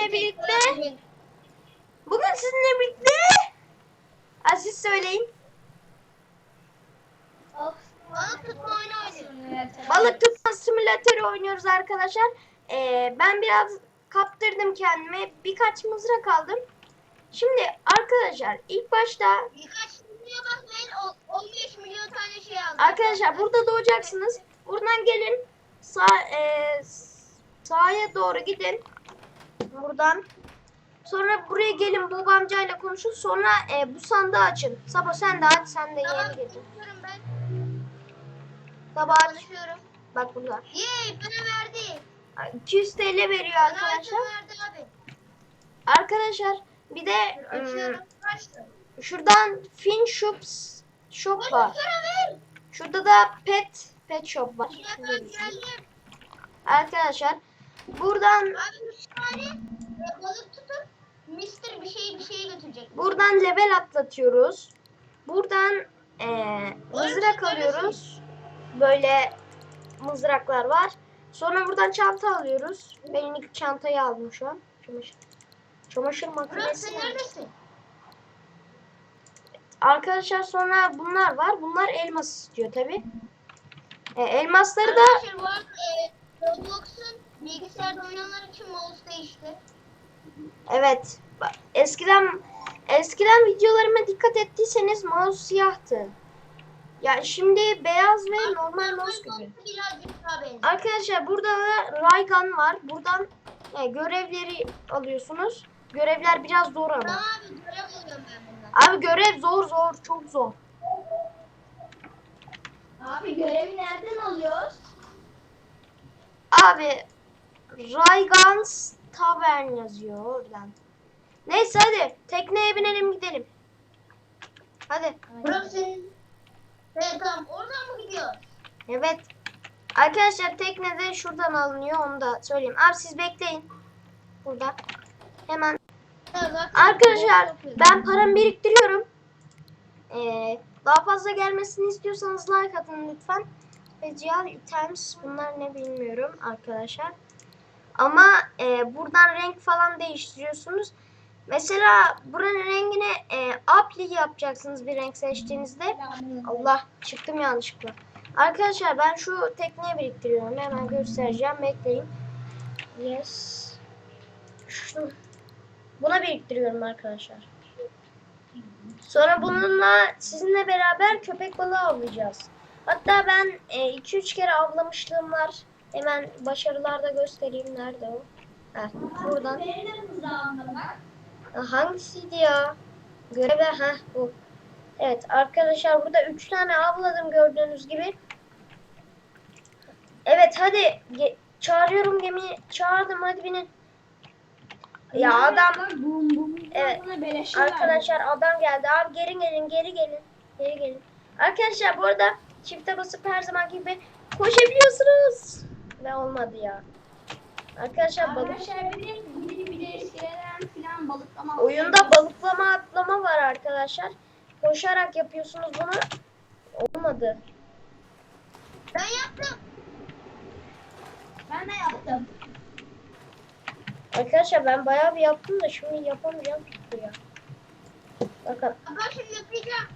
sizinle birlikte bugün sizinle birlikte Ha, siz söyleyin. Balık tutma oyunu oynuyoruz. Balık tutma simülatörü oynuyoruz arkadaşlar. Ee, ben biraz kaptırdım kendime. Birkaç mızrak aldım. Şimdi arkadaşlar ilk başta Birkaç milyon bakmayın o- 15 milyon tane şey aldım. arkadaşlar burada doğacaksınız. Buradan gelin. Sağ e, sağa doğru gidin. Buradan. Sonra buraya gelin Bob amcayla konuşun. Sonra e, bu sandığı açın. Sabo sen de aç. Sen de Tamam yeni tutuyorum ben. Sabo aç. Bak burada. Yey bana verdi. 200 TL veriyor Bana arkadaşlar. verdi abi. Arkadaşlar bir de Açıyorum. Kaçtı. şuradan Fin Shops shop var. Şurada da Pet Pet Shop var. Arkadaşlar buradan Abi üç tane e, balık tutup Mister bir şey bir şey götürecek. buradan level atlatıyoruz. Buradan eee mızrak alıyoruz. Böyle mızraklar var. Sonra buradan çanta alıyoruz. Ben ilk çantayı aldım şu an. Çamaşır, çamaşır Murat makinesi. sen var. neredesin? Arkadaşlar sonra bunlar var. Bunlar elmas istiyor tabi. E, elmasları da Arkadaşlar bu arada e, Roblox'un bilgisayarda oynananlar için mouse değişti. evet. bak, Eskiden eskiden videolarıma dikkat ettiyseniz mouse siyahtı. Yani şimdi beyaz ve normal mouse gibi. Birazcık daha benziyor. Arkadaşlar burada da Raygun var. Buradan e, görevleri alıyorsunuz. Görevler biraz zor ama. Abi görev alıyorum ben bundan. Abi görev zor zor çok zor. Abi görevi nereden alıyoruz? Abi Rayguns Tavern yazıyor oradan. Neyse hadi tekneye binelim gidelim. Hadi. Burası senin. Evet tamam oradan mı gidiyor? Evet. Arkadaşlar tekne de şuradan alınıyor onu da söyleyeyim. Abi siz bekleyin. Burada. Hemen. Arkadaşlar ben paramı biriktiriyorum. Ee, daha fazla gelmesini istiyorsanız like atın lütfen. Special items bunlar ne bilmiyorum arkadaşlar. Ama e, buradan renk falan değiştiriyorsunuz. Mesela buranın rengini e, apli yapacaksınız bir renk seçtiğinizde. Allah çıktım yanlışlıkla. Arkadaşlar ben şu tekneye biriktiriyorum. Hemen göstereceğim. Bekleyin. Yes. Şu. Buna biriktiriyorum arkadaşlar. Sonra bununla sizinle beraber köpek balığı avlayacağız. Hatta ben 2-3 kere avlamışlığım var. Hemen başarılarda göstereyim. Nerede o? Ha, buradan. Ha, Hangisiydi ya? Göreve ha bu. Evet arkadaşlar burada 3 tane avladım gördüğünüz gibi. Evet hadi ge- çağırıyorum gemiyi. Çağırdım hadi binin. Ya adam Evet. Arkadaşlar adam geldi. Abi geri gelin, geri gelin. Geri gelin. Arkadaşlar bu arada çifte basıp her zaman gibi koşabiliyorsunuz. Ve olmadı ya. Arkadaşlar balık Arkadaşlar bir de bir de bir de eskiden filan balıklama. oyunda balıklama atlama var arkadaşlar. Koşarak yapıyorsunuz bunu. Olmadı. Ben yaptım. Ben de yaptım. Arkadaşlar ben bayağı bir yaptım da şimdi yapamayacağım tuttu ya. Bakın Arkadaşlar yapacağım.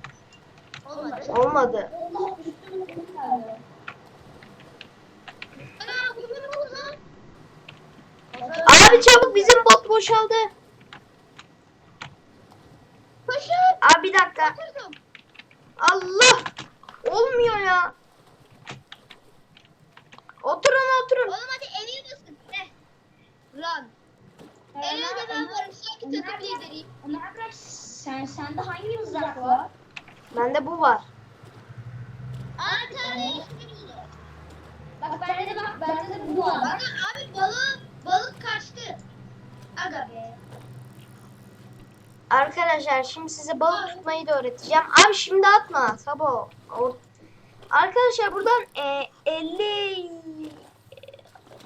Olmadı. olmadı. Allah üstüme geldi. Aa bunu mu lan? Abi çabuk bizim bot boşaldı. Koşun. Abi bir dakika. Allah! Olmuyor ya. Oturun oturun. Oğlum hadi eliye basın. Ne? Lan. Eliye de ben varım. Sanki takım lideriyim. Ömer bırak sen sende hangi mızrak var? Bende bu var. Aa tane. Bak bende de bak bende de bu var. Bana abi balık balık kaçtı. Aga be. Arkadaşlar şimdi size balık tutmayı da öğreteceğim. Abi şimdi atma Sabo. Arkadaşlar buradan e, 50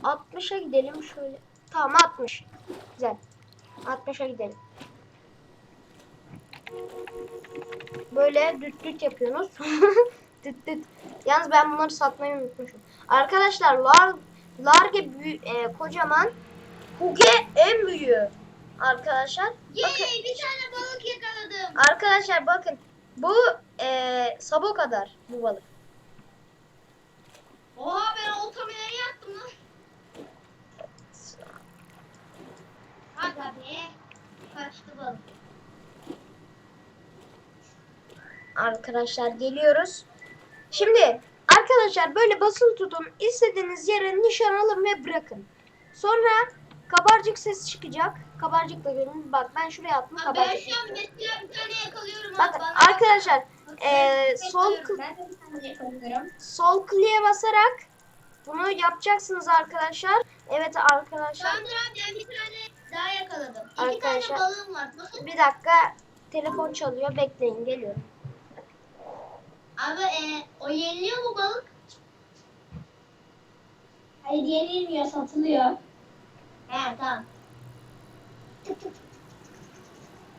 60'a gidelim şöyle. Tamam 60. Güzel. 60'a gidelim. Böyle düt düt yapıyorsunuz. düt düt. Yalnız ben bunları satmayı unutmuşum. Arkadaşlar lar large e, kocaman Huge en büyüğü. Arkadaşlar bakın. Yey bir tane balık yakaladım. Arkadaşlar bakın. Bu eee sabo kadar bu balık. Oha ben oltamı nereye attım lan? Hadi be. Kaçtı balık. Arkadaşlar geliyoruz. Şimdi arkadaşlar böyle basılı tutun. İstediğiniz yere nişan alın ve bırakın. Sonra kabarcık ses çıkacak. Kabarcıkla görün. Bak ben şuraya attım Abi ben kabarcık. şu an mesela bir tane yakalıyorum. abi. Bakın Bana- arkadaşlar eee, sol sol kliğe basarak bunu yapacaksınız arkadaşlar. Evet arkadaşlar. Abi ben bir tane daha yakaladım. İki Arkadaşlar- tane balığım var. Nasıl? Bir dakika telefon çalıyor. Bekleyin geliyorum. Abi e, o yeniliyor mu balık? Hayır yenilmiyor satılıyor. He tamam. Tık tık tık tık.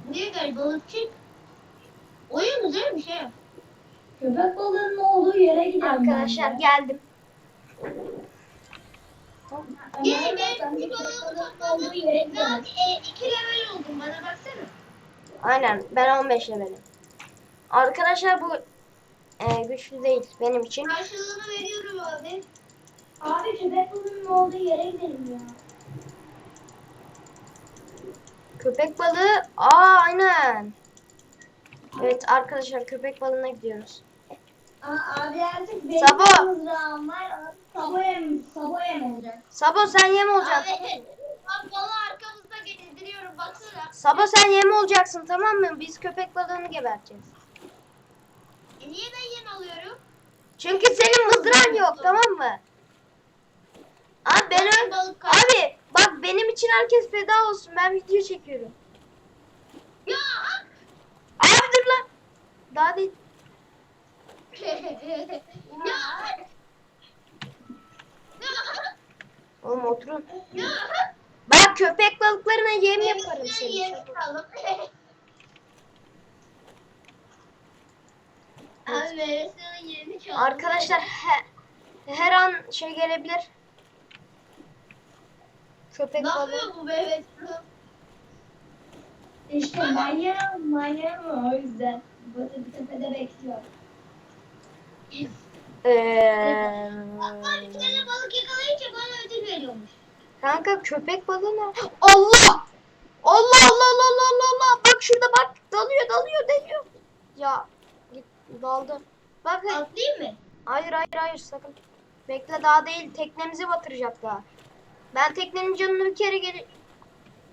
Buraya gel balıkçı. Oyun güzel bir şey. yok. Köpek balığının olduğu yere gidelim. Arkadaşlar geldim. Gel ben bir köpek balığı balığının topladım. olduğu yere Ben e, iki level oldum bana baksana. Aynen ben 15 levelim. Arkadaşlar bu e, güçlü değil benim için. Karşılığını veriyorum abi. Abi köpek balığının olduğu yere gidelim ya. Köpek balığı. Aa aynen. Evet arkadaşlar köpek balığına gidiyoruz. Aa, abi artık benim Sabo. mızrağım var. Sabo yem, Sabo yem olacak. Sabo sen yem olacaksın. Abi, abi balığı arkamızda gezdiriyorum baksana. Sabo sen yem olacaksın tamam mı? Biz köpek balığını geberteceğiz. Niye ben yem alıyorum? Çünkü senin mızrağın yok tamam mı? Abi ben öl- balık. Abi bak benim için herkes feda olsun. Ben video çekiyorum. Ya! Abi dur lan. Daha değil. ya! Oğlum oturun. Ya! Bak köpek balıklarına yem yaparım seni. yem. Abi. Arkadaşlar he- her an şey gelebilir. Köpek Ne balığı. yapıyor bu meyvesi? İşte manyağım, manyağım o yüzden. Böyle bir tepede bekliyor. Ee, Bak bir tane balık yakalayınca bana ödül veriyormuş. kanka köpek balığı ne? Allah! Allah Allah Allah Allah Allah Allah! Bak şurada bak dalıyor dalıyor dalıyor. Ya git daldı. Bak Atlayayım mı? hayır hayır hayır sakın. Bekle daha değil teknemizi batıracak daha. Ben teknenin canını bir kere geri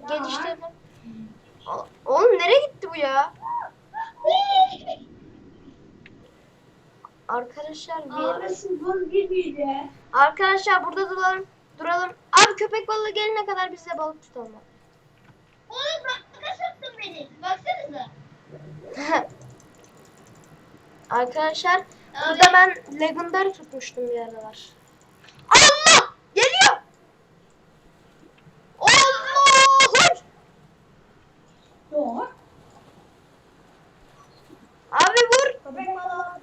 geliştirdim. Oğlum nereye gitti bu ya? Arkadaşlar bir. Arkadaşlar burada duralım. Duralım. Abi köpek balığı gelene kadar biz de balık tutalım. Oğlum bak kaçırttın beni. Baksanıza. Arkadaşlar burada ben legendary tutmuştum bir aralar. Allah! Geliyor! Allah! Yok. Abi vur! Köpek balığı.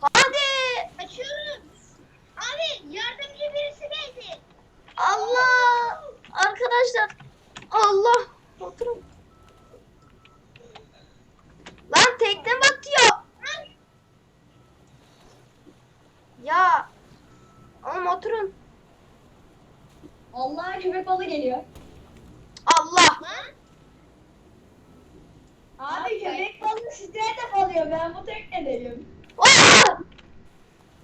Hadi! Kaçıyorum. Abi yardımcı birisi geldi. Allah! Arkadaşlar Allah! Oturun. Lan tekne batıyor. Ya oğlum oturun. Allah köpek balığı geliyor. Allah! Abi köpek balığı sizlere de kalıyor. Ben bu teknedeyim. Aa!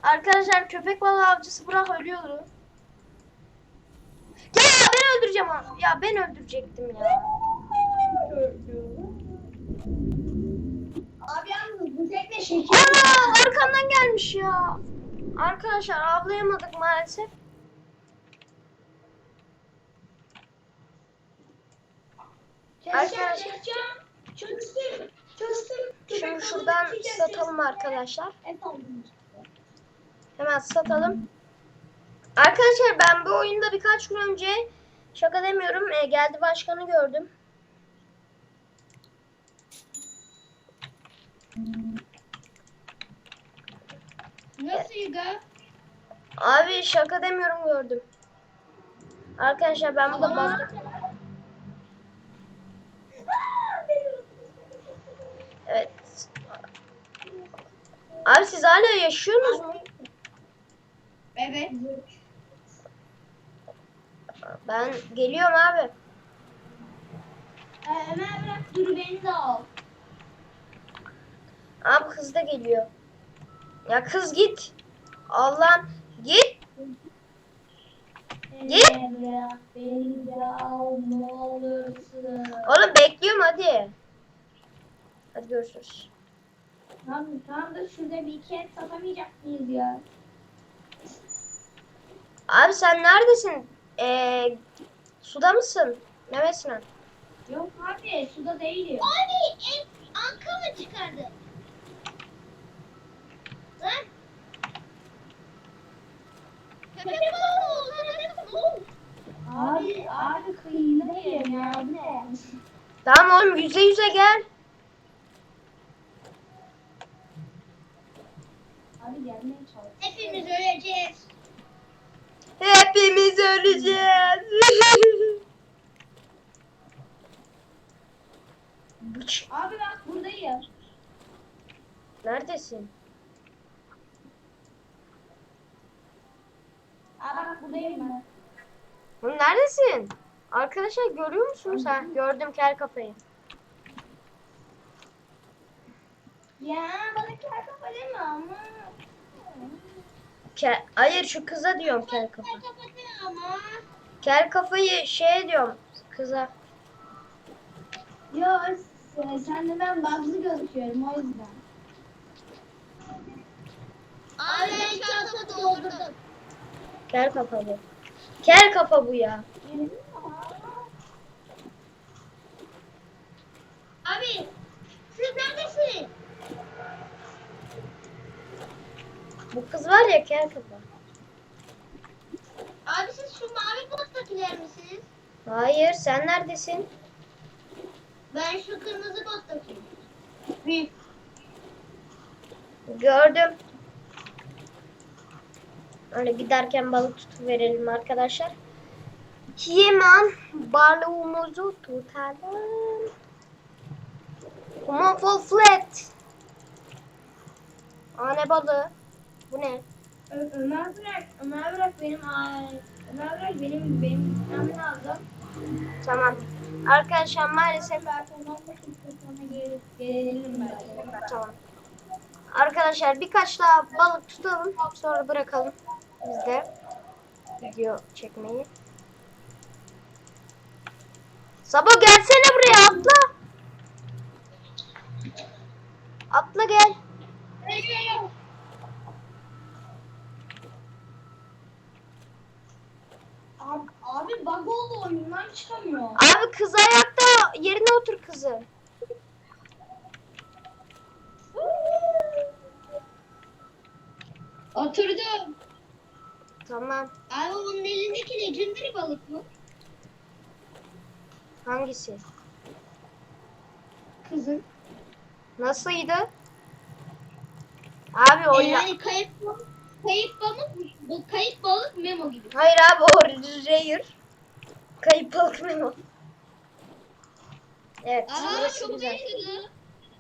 Arkadaşlar köpek balığı avcısı Burak ölüyordu. Ya ben öldüreceğim onu. Ya ben öldürecektim ya. Abi yalnız bu tekne şekil. Ana arkamdan gelmiş ya. Arkadaşlar avlayamadık maalesef. Arkadaşlar-. Şimdi şuradan satalım arkadaşlar. Hemen satalım. Arkadaşlar ben bu oyunda birkaç gün önce şaka demiyorum e, geldi başkanı gördüm. Nasıl? Abi şaka demiyorum gördüm. Arkadaşlar ben burada bak. Evet. Abi siz hala yaşıyorsunuz mu? Evet. Ben geliyorum abi. Ee, Ömer bırak dur beni de al. Abi kız da geliyor. Ya kız git. Allah'ım git. Git. Oğlum bekliyorum hadi. Hadi görüşürüz. Tamam tamam da şurada bir iki et satamayacak mıyız ya? Abi sen neredesin? Ee, suda mısın? Mehmet Sinan. Yok abi suda değilim. Abi anka mı çıkardı? Lan. Köpek balığı oldu. Neredesin oğlum? Abi abi ya? Tamam oğlum yüze yüze gel. Abi gelmeye çalış. Hepimiz öleceğiz. Hepimiz öleceğiz. Abi bak buradayım. Neredesin? Buradayım ben. Oğlum neredesin? Arkadaşlar görüyor musunuz? Ha, gördüm kel kafayı. Ya bana kel kafa deme ama. Kel, hayır şu kıza diyorum kel kafa. Kapatın ama. Kel kafayı şey diyorum kıza. Yo sen, sen de ben bazı gözüküyorum o yüzden. Abi ben şansa doldurdum. Kel kafa bu. Kel kafa bu ya. Abi siz neredesiniz? Bu kız var ya kel kafa. Abi siz şu mavi bottakiler misiniz? Hayır sen neredesin? Ben şu kırmızı bottakiyim. Gördüm. Öyle giderken balık tutup verelim arkadaşlar. Hemen balığımızı tutalım. Come on flat. Aa ne balığı? Bu ne? Ö- Ömer bırak, Ömer bırak benim Ömer bırak benim benim gitmem lazım. Tamam. Arkadaşlar maalesef Belki 10 dakika sonra gel- gelelim. Tamam. Arkadaşlar birkaç daha balık tutalım. Sonra bırakalım. Biz de video çekmeyi. Sabo gelsene buraya atla. Atla gel. Abi, abi bug oldu oyundan çıkamıyor. Abi kız ayakta yerine otur kızı. Hangisi? Kızın. Nasılydı? Abi o E ya- yani kayıp balık. Kayıp balık bu kayıp balık memo gibi. Hayır abi o rare. Kayıp balık memo. Evet. Aa burası çok güzel. benziyor.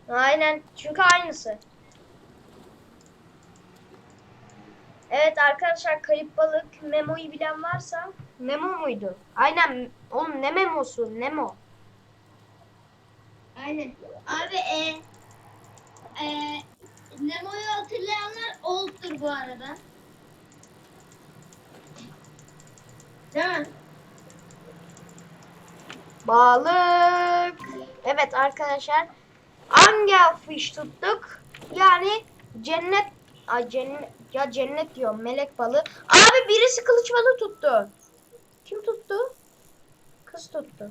Aynen. Çünkü aynısı. Evet arkadaşlar kayıp balık Nemo'yu bilen varsa Nemo muydu? Aynen. Oğlum ne Memo'su? Nemo. Aynen. Abi e, e, Nemo'yu hatırlayanlar oldtur bu arada. Değil? Balık. Evet arkadaşlar. Angelfish tuttuk. Yani cennet Ay cennet ya cennet diyorum melek balığı. Abi birisi kılıç balığı tuttu. Kim tuttu? Kız tuttu.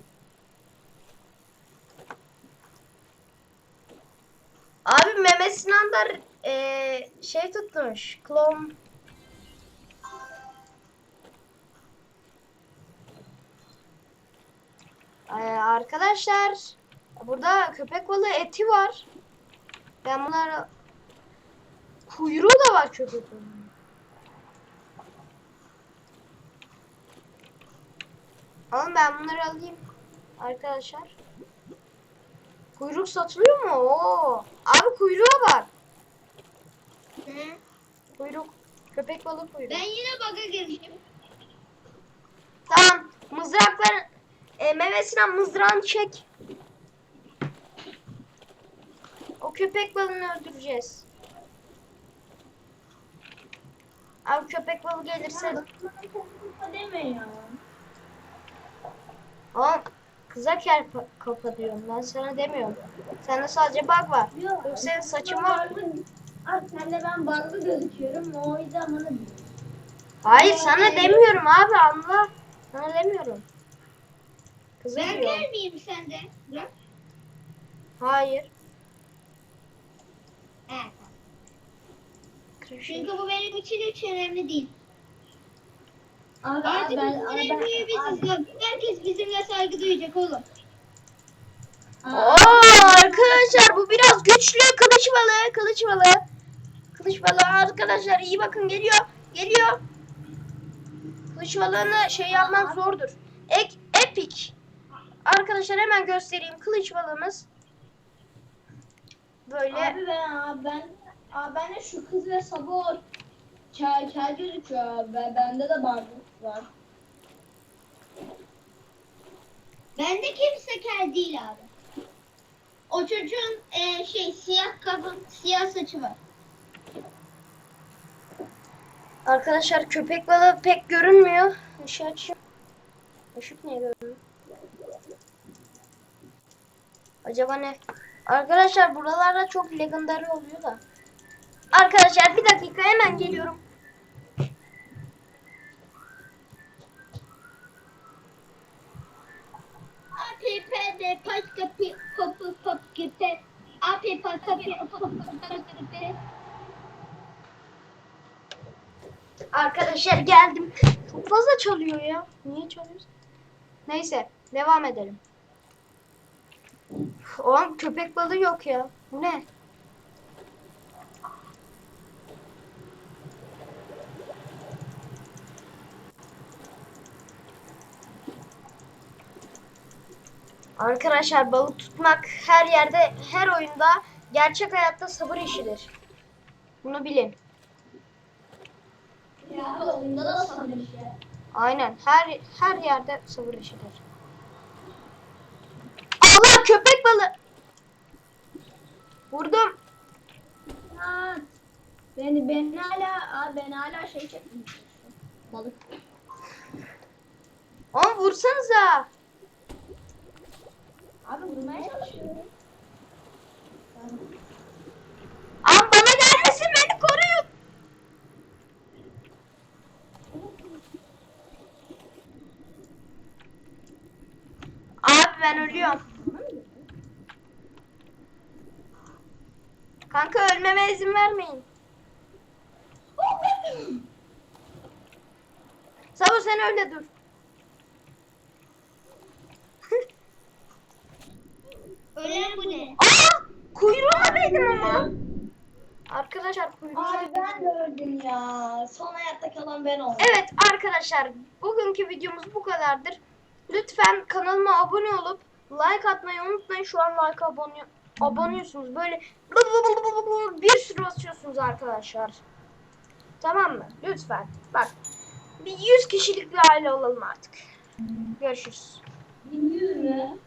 Abi Mehmet Sinan e, şey tutmuş. Klon. Ee, arkadaşlar burada köpek balığı eti var. Ben bunlara kuyruğu da var köpek balığı. Ama ben bunları alayım arkadaşlar. Kuyruk satılıyor mu? Oo. Abi kuyruğa bak. Hı. Kuyruk. Köpek balığı kuyruğu. Ben yine bug'a girmişim. Tamam. Mızraklar e, meyvesinden mızrağını çek. O köpek balığını öldüreceğiz. Abi köpek balığı gelirse Deme ya. Oğlum kıza kel pa- kafa diyorum ben sana demiyorum. Sende sadece bug var. Yok. Yok senin saçın var. Abi senle ben bağlı gözüküyorum. O yüzden bana Hayır sana demiyorum abi anla. Sana demiyorum. Kıza Ben diyorum. gelmeyeyim sende. Bırak. Hayır. Evet. Çünkü bu benim için hiç önemli değil. Abi, Artık ben, abi, en ben, büyüğü biziz. Bak, Herkes bizimle saygı duyacak oğlum. Oo arkadaşlar bu biraz güçlü kılıç balığı, kılıç balığı. Kılıç balığı arkadaşlar iyi bakın geliyor. Geliyor. Kılıç balığını şey yapmak zordur. Ek epic. Arkadaşlar hemen göstereyim kılıç balığımız. Böyle Abi ben, abi ben, abi bende şu kız ve sabor kel, kel gözüküyor abi. Ben- Bende de bardak var. Bende kimse kel değil abi. O çocuğun e, şey siyah kabın siyah saçı var. Arkadaşlar köpek balığı pek görünmüyor. Işığı açayım. Işık niye görünmüyor? Acaba ne? Arkadaşlar buralarda çok legendary oluyor da. Arkadaşlar bir dakika hemen geliyorum. Arkadaşlar geldim. Çok fazla çalıyor ya. Niye çalıyorsun? Neyse devam edelim. Oğlum köpek balığı yok ya. Bu ne? Arkadaşlar balık tutmak her yerde, her oyunda gerçek hayatta sabır işidir. Bunu bilin. Ya oyunda da sabır işi. Aynen. Her her yerde sabır işidir. Allah köpek balığı. Vurdum. Beni ben hala abi ben hala şey çekmiyorum. Balık. Oğlum vursanıza. Abi vurmaya çalışıyorum. Am bana gelmesin beni koruyun. Abi ben ölüyorum. Kanka ölmeme izin vermeyin. Sabo sen öyle dur. Ölen bu ne? Aa! Değdim ama. Arkadaşlar Abi ben de öldüm ya. Son hayatta kalan ben oldum. Evet arkadaşlar bugünkü videomuz bu kadardır. Lütfen kanalıma abone olup like atmayı unutmayın. Şu an like abone aboneysunuz. Böyle bir sürü basıyorsunuz arkadaşlar. Tamam mı? Lütfen. Bak. Bir 100 kişilik bir aile olalım artık. Görüşürüz. Bilmiyorum.